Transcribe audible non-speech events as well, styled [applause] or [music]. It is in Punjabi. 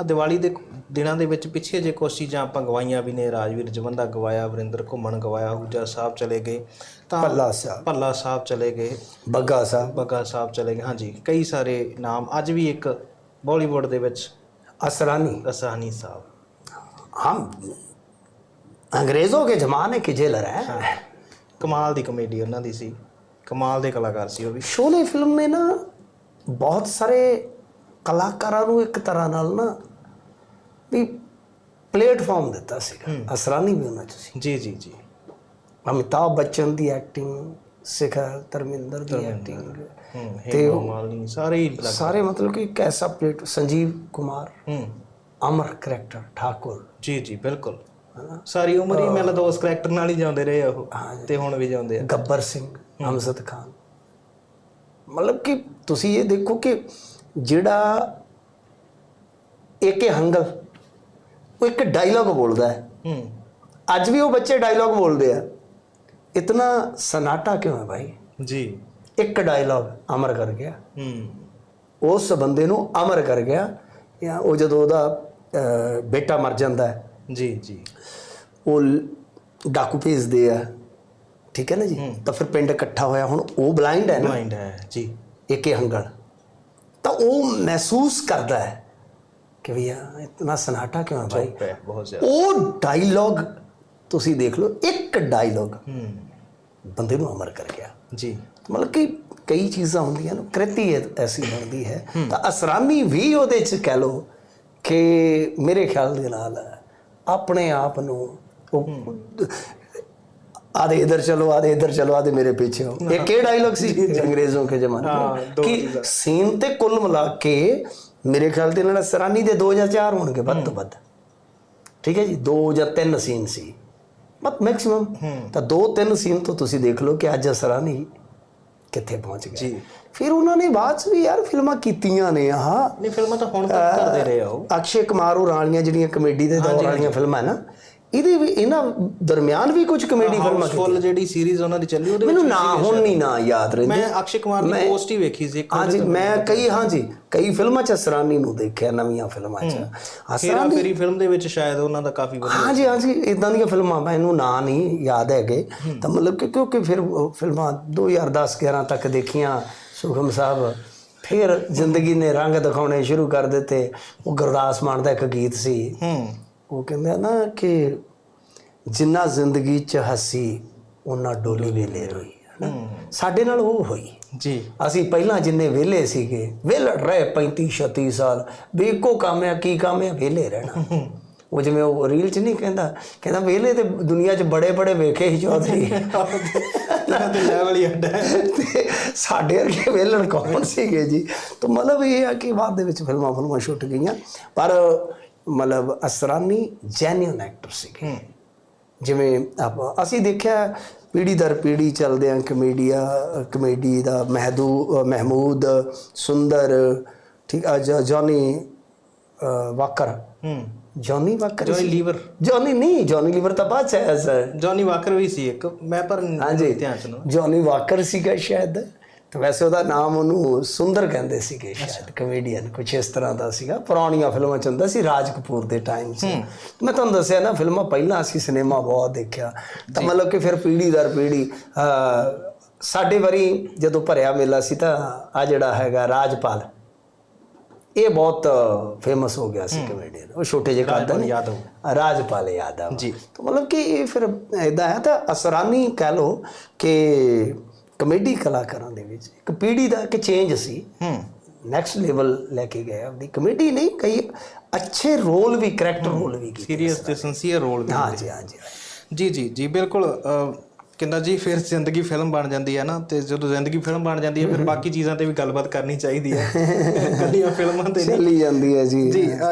ਆ ਦੀਵਾਲੀ ਦੇ ਦਿਨਾਂ ਦੇ ਵਿੱਚ ਪਿੱਛੇ ਜੇ ਕੁਛ ਚੀਜ਼ਾਂ ਆਪਾਂ ਗਵਾਈਆਂ ਵੀ ਨੇ ਰਾਜਵੀਰ ਜਵੰਦਾ ਗਵਾਇਆ ਵਰਿੰਦਰ ਘੁੰਮਣ ਗਵਾਇਆ ਹੂਜਾ ਸਾਹਿਬ ਚਲੇ ਗਏ ਤਾਂ ਭੱਲਾ ਸਾਹਿਬ ਭੱਲਾ ਸਾਹਿਬ ਚਲੇ ਗਏ ਬੱਗਾ ਸਾਹਿਬ ਬੱਗਾ ਸਾਹਿਬ ਚਲੇ ਗਏ ਹਾਂਜੀ ਕਈ ਸਾਰੇ ਨਾਮ ਅੱਜ ਵੀ ਇੱਕ ਬਾਲੀਵੁੱਡ ਦੇ ਵਿੱਚ असरानी ਅਸਾਨੀ ਸਾਹਿਬ हम अंग्रेजों के जमाने के जेलर हैं ਕਮਾਲ ਦੀ ਕਮੇਡੀ ਉਹਨਾਂ ਦੀ ਸੀ ਕਮਾਲ ਦੇ ਕਲਾਕਾਰ ਸੀ ਉਹ ਵੀ ਸ਼ੋਲੇ ਫਿਲਮ ਨੇ ਨਾ ਬਹੁਤ ਸਾਰੇ ਕਲਾਕਾਰਾਂ ਨੂੰ ਇੱਕ ਤਰ੍ਹਾਂ ਨਾਲ ਨਾ ਵੀ ਪਲੇਟਫਾਰਮ ਦਿੱਤਾ ਸੀਗਾ। ਅਸਰਾਨੀ ਵੀ ਉਹਨਾਂ ਚ ਸੀ। ਜੀ ਜੀ ਜੀ। ਅਮਿਤਾਭ ਬੱਚਨ ਦੀ ਐਕਟਿੰਗ ਸਿਖਰ ਧਰਮਿੰਦਰ ਦੀ ਐਕਟਿੰਗ ਮਾਲਿਨੀ ਸਾਰੇ ਸਾਰੇ ਮਤਲਬ ਕਿ ਇੱਕ ਐਸਾ ਪਲੇਟ ਸੰਜੀਵ ਕੁਮਾਰ ਹੂੰ। ਅਮਰ ਕਰੈਕਟਰ ਠਾਕੁਰ। ਜੀ ਜੀ ਬਿਲਕੁਲ। ਸਾਰੀ ਉਮਰ ਹੀ ਮੈਨੂੰ ਉਸ ਕਰੈਕਟਰ ਨਾਲ ਹੀ ਜਾਂਦੇ ਰਹੇ ਉਹ ਤੇ ਹੁਣ ਵੀ ਜਾਂਦੇ ਆ। ਗੱਬਰ ਸਿੰਘ ਹਮਜ਼ਤ ਖਾਨ। ਮਤਲਬ ਕਿ ਤੁਸੀਂ ਇਹ ਦੇਖੋ ਕਿ ਜਿਹੜਾ ਏਕੇ ਹੰਗਲ ਉਹ ਇੱਕ ਡਾਇਲੌਗ ਬੋਲਦਾ ਹੈ। ਹੂੰ। ਅੱਜ ਵੀ ਉਹ ਬੱਚੇ ਡਾਇਲੌਗ ਬੋਲਦੇ ਆ। ਇਤਨਾ ਸਨਾਟਾ ਕਿਉਂ ਹੈ ਭਾਈ? ਜੀ। ਇੱਕ ਡਾਇਲੌਗ ਅਮਰ ਕਰ ਗਿਆ। ਹੂੰ। ਉਸ ਬੰਦੇ ਨੂੰ ਅਮਰ ਕਰ ਗਿਆ ਜਾਂ ਉਹ ਜਦੋਂ ਉਹਦਾ ਬੇਟਾ ਮਰ ਜਾਂਦਾ ਹੈ। ਜੀ ਜੀ। ਉਹ ਡਾਕੂ ਭੇਜਦੇ ਆ। ਠੀਕ ਹੈ ਨਾ ਜੀ? ਤਾਂ ਫਿਰ ਪਿੰਡ ਇਕੱਠਾ ਹੋਇਆ। ਹੁਣ ਉਹ ਬਲਾਈਂਡ ਹੈ ਨਾ। ਮਾਈਂਡ ਹੈ ਜੀ। ਏਕੇ ਹੰਗਲ ਤਾਂ ਉਹ ਮਹਿਸੂਸ ਕਰਦਾ ਹੈ ਕਿ ਭਈਆ ਇਤਨਾ ਸਨਾਟਾ ਕਿਉਂ ਹੈ ਭਾਈ? ਬਹੁਤ ਜ਼ਿਆਦਾ। ਉਹ ਡਾਇਲੌਗ ਤੁਸੀਂ ਦੇਖ ਲਓ ਇੱਕ ਡਾਇਲੌਗ ਹੂੰ। ਬੰਦੇ ਨੂੰ ਅਮਰ ਕਰ ਗਿਆ। ਜੀ। ਮਤਲਬ ਕਿ ਕਈ ਚੀਜ਼ਾਂ ਹੁੰਦੀਆਂ ਨੇ ਕ੍ਰਿਤੀ ਐਸੀ ਬਣਦੀ ਹੈ। ਤਾਂ ਅਸਰਾਨੀ ਵੀ ਉਹਦੇ ਚ ਕਹਿ ਲਓ ਕਿ ਮੇਰੇ ਖਿਆਲ ਦੇ ਨਾਲ ਆਪਣੇ ਆਪ ਨੂੰ ਆਦੇ ਇਧਰ ਚਲੋ ਆਦੇ ਇਧਰ ਚਲੋ ਆਦੇ ਮੇਰੇ ਪਿੱਛੇ ਹੋ ਇਹ ਕਿਹੜਾ ਡਾਇਲੌਗ ਸੀ ਅੰਗਰੇਜ਼ੋਂ ਕੇ ਜ਼ਮਾਨੇ ਕਿ ਸੀਨ ਤੇ ਕੁੱਲ ਮਿਲਾ ਕੇ ਮੇਰੇ ਖਿਆਲ ਦੇ ਨਾਲ ਅਸਰਾਨੀ ਦੇ 2 ਜਾਂ 4 ਹੋਣਗੇ ਵੱਧ ਤੋਂ ਵੱਧ ਠੀਕ ਹੈ ਜੀ 2 ਜਾਂ 3 ਸੀਨ ਸੀ ਬਸ ਮੈਕਸਿਮਮ ਤਾਂ 2-3 ਸੀਨ ਤੋਂ ਤੁਸੀਂ ਦੇਖ ਲਓ ਕਿ ਅੱਜ ਅਸਰਾਨੀ ਕਿੱਥੇ ਪਹੁੰਚ ਗਏ ਜੀ ਫਿਰ ਉਹਨਾਂ ਨੇ ਬਾਅਦ ਚ ਵੀ ਯਾਰ ਫਿਲਮਾਂ ਕੀਤੀਆਂ ਨੇ ਆਹ ਨਹੀਂ ਫਿਲਮਾਂ ਤਾਂ ਹੁਣ ਤੱਕ ਕਰਦੇ ਰਹੇ ਆ ਉਹ ਅਕਸ਼ੇ ਕੁਮਾਰ ਉਹ ਰਾਣੀਆਂ ਜਿਹੜੀਆਂ ਕਮੇਡੀ ਦੇ ਦੌਰ ਵਾਲੀਆਂ ਫਿਲਮਾਂ ਨਾ ਇਹਦੇ ਵੀ ਇਹਨਾਂ ਦਰਮਿਆਨ ਵੀ ਕੁਝ ਕਮੇਡੀ ਫਿਲਮਾਂ ਫੁੱਲ ਜਿਹੜੀ ਸੀਰੀਜ਼ ਉਹਨਾਂ ਦੀ ਚੱਲੀ ਉਹਦੇ ਮੈਨੂੰ ਨਾ ਹੁਣ ਨਹੀਂ ਨਾ ਯਾਦ ਰਹਿੰਦੇ। ਮੈਂ ਅਕਸ਼ੇ ਕੁਮਾਰ ਦੀ ਪੋਸਟ ਹੀ ਵੇਖੀ ਸੀ ਹਾਂਜੀ ਮੈਂ ਕਈ ਹਾਂਜੀ ਕਈ ਫਿਲਮਾਂ ਚ ਅਸਰਾਨੀ ਨੂੰ ਦੇਖਿਆ ਨਵੀਆਂ ਫਿਲਮਾਂ ਚ। ਅਸਰਾਨੀ ਫੇਰਾ ਫੇਰੀ ਫਿਲਮ ਦੇ ਵਿੱਚ ਸ਼ਾਇਦ ਉਹਨਾਂ ਦਾ ਕਾਫੀ ਵਧੀਆ ਹਾਂਜੀ ਹਾਂਜੀ ਇਦਾਂ ਦੀਆਂ ਫਿਲਮਾਂ ਮੈਨੂੰ ਨਾਂ ਨਹੀਂ ਯਾਦ ਹੈਗੇ। ਤਾਂ ਮਤਲਬ ਕਿ ਕਿਉਂਕਿ ਫਿਰ ਫਿਲਮਾਂ 2010 11 ਤੱਕ ਦੇਖੀਆਂ ਸੁਖਮ ਸਾਹਿਬ। ਫਿਰ ਜ਼ਿੰਦਗੀ ਨੇ ਰੰਗ ਦਿਖਾਉਣੇ ਸ਼ੁਰੂ ਕਰ ਦਿੱਤੇ। ਉਹ ਗੁਰਦਾਸ ਮਾਨ ਦਾ ਇੱਕ ਗੀਤ ਸੀ। ਹੂੰ। ਉਹ ਕਹਿੰਦਾ ਨਾ ਕਿ ਜਿੰਨਾ ਜ਼ਿੰਦਗੀ 'ਚ ਹੱਸੀ ਉਹਨਾਂ ਡੋਲੀ ਵੇਲੇ ਰੋਈ ਸਾਡੇ ਨਾਲ ਉਹ ਹੋਈ। ਜੀ। ਅਸੀਂ ਪਹਿਲਾਂ ਜਿੰਨੇ ਵਿਹਲੇ ਸੀਗੇ ਵਿਹਲੜ ਰਹੇ 35 36 ਸਾਲ ਵੀ ਇੱਕੋ ਕੰਮ ਆ ਕੀ ਕੰਮ ਆ? ਵਿਹਲੇ ਰਹਿਣਾ। ਉਹ ਜਿਵੇਂ ਉਹ ਰੀਲ 'ਚ ਨਹੀਂ ਕਹਿੰਦਾ ਕਹਿੰਦਾ ਵਿਹਲੇ ਤੇ ਦੁਨੀਆ 'ਚ ਬੜੇ ਬੜੇ ਵੇਖੇ ਸੀ ਚੌਧਰੀ। [laughs] ਤੇਰਾ ਤੇ ਲੈਵਲ ਹੀ ਅੱਡਾ ਤੇ ਸਾਡੇ ਵਰਗੇ ਵਿਹਲੜ ਕੌਣ ਸੀਗੇ ਜੀ? ਤਾਂ ਮਤਲਬ ਇਹ ਆ ਕਿ ਬਾਅਦ ਦੇ ਵਿੱਚ ਫਿਲਮਾਂ ਫਿਲਮਾਂ ਛੁੱਟ ਗਈਆਂ। ਪਰ ਮਤਲਬ ਅਸਰਾਨੀ ਜੈਨੂਇਨ ਐਕਟਰ ਸੀਗੇ। ਜਿਵੇਂ ਆਪਾਂ ਅਸੀਂ ਦੇਖਿਆ ਪੀੜੀ ਦਰ ਪੀੜੀ ਚੱਲਦੇ ਆ ਕਮੇਡੀਆ ਕਮੇਡੀ ਦਾ ਮਹਿਦੂ ਮਹਿਮੂਦ ਸੁੰਦਰ ਠੀਕ ਆ ਜੌਨੀ ਵਾਕਰ। ਹੂੰ। Johnny Walker Johnny Lever. Johnny ਨਹੀਂ ਜੌਨੀ ਲੀਵਰ ਤਾਂ ਬਾਅਦ ਚ ਆਇਆ ਸਰ ਜੌਨੀ ਵਾਕਰ ਵੀ ਸੀ ਇੱਕ। ਮੈਂ ਪਰ ਹਾਂਜੀ। ਧਿਆਨ ਚ ਨਾ ਜੌਨੀ ਵਾਕਰ ਸੀਗਾ ਸ਼ਾਇਦ। ਤੇ ਵੈਸੇ ਉਹਦਾ ਨਾਮ ਉਹਨੂੰ ਸੁੰਦਰ ਕਹਿੰਦੇ ਸੀਗੇ ਸ਼ਾਇਦ ਕਮੇਡੀਅਨ ਕੁਝ ਇਸ ਤਰ੍ਹਾਂ ਦਾ ਸੀਗਾ। ਪੁਰਾਣੀਆਂ ਫਿਲਮਾਂ ਚ ਹੁੰਦਾ ਸੀ ਰਾਜ ਕਪੂਰ ਦੇ ਟਾਈਮ 'ਚ। ਮੈਂ ਤੁਹਾਨੂੰ ਦੱਸਿਆ ਨਾ ਫਿਲਮਾਂ ਪਹਿਲਾਂ ਅਸੀਂ ਸਿਨੇਮਾ ਬਹੁਤ ਦੇਖਿਆ। ਤਾਂ ਮਤਲਬ ਕਿ ਫਿਰ ਪੀੜੀ ਦਰ ਪੀੜੀ ਸਾਡੇ ਵਾਰੀ ਜਦੋਂ ਭਰਿਆ ਮੇਲਾ ਸੀ ਤਾਂ ਆ ਜਿਹੜਾ ਹੈਗਾ ਰਾਜਪਾਲ ਇਹ ਬਹੁਤ ਫੇਮਸ ਹੋ ਗਿਆ ਸੀ ਕਮੇਡੀਅਨ ਉਹ ਛੋਟੇ ਜਿਹੇ ਕੱਦ ਨੇ ਯਾਦਵ। ਰਾਜਪਾਲ ਯਾਦਵ। ਜੀ। ਤਾਂ ਮਤਲਬ ਕਿ ਇਹ ਫਿਰ ਇਦਾਂ ਹੈ ਤਾਂ ਅਸਰਾਨੀ ਕਹਿ ਲੋ ਕਿ ਕਮੇਡੀ ਕਲਾਕਾਰਾਂ ਦੇ ਵਿੱਚ ਇੱਕ ਪੀੜ੍ਹੀ ਦਾ ਇੱਕ ਚੇਂਜ ਸੀ। ਹੂੰ। ਨੈਕਸਟ ਲੈਵਲ ਲੈ ਕੇ ਗਏ ਆਪਦੀ। ਕਮੇਡੀ ਨਹੀਂ ਕਈ ਅੱਛੇ ਰੋਲ ਵੀ ਕਰੈਕਟਰ ਰੋਲ ਵੀ ਕੀਤੇ ਸੀਰੀਅਸ ਤੇ ਸਿੰਸੀਅਰ ਰੋਲ ਵੀ ਹਾਂਜੀ ਹਾਂਜੀ ਜੀ ਜੀ ਜੀ। ਬਿਲਕੁਲ ਅਹ, ਕਿੰਦਾ ਜੀ ਫਿਰ ਜ਼ਿੰਦਗੀ ਫਿਲਮ ਬਣ ਜਾਂਦੀ ਹੈ ਨਾ ਤੇ ਜਦੋਂ ਜ਼ਿੰਦਗੀ ਫਿਲਮ ਬਣ ਜਾਂਦੀ ਹੈ ਫਿਰ ਬਾਕੀ ਚੀਜ਼ਾਂ ਤੇ ਵੀ ਗੱਲਬਾਤ ਕਰਨੀ ਚਾਹੀਦੀ ਹੈ ਕੱਲੀਆਂ [laughs] ਫਿਲਮਾਂ ਤੇ ਨਹੀਂ। ਚੱਲੀ ਜਾਂਦੀ ਹੈ ਜੀ। ਜੀ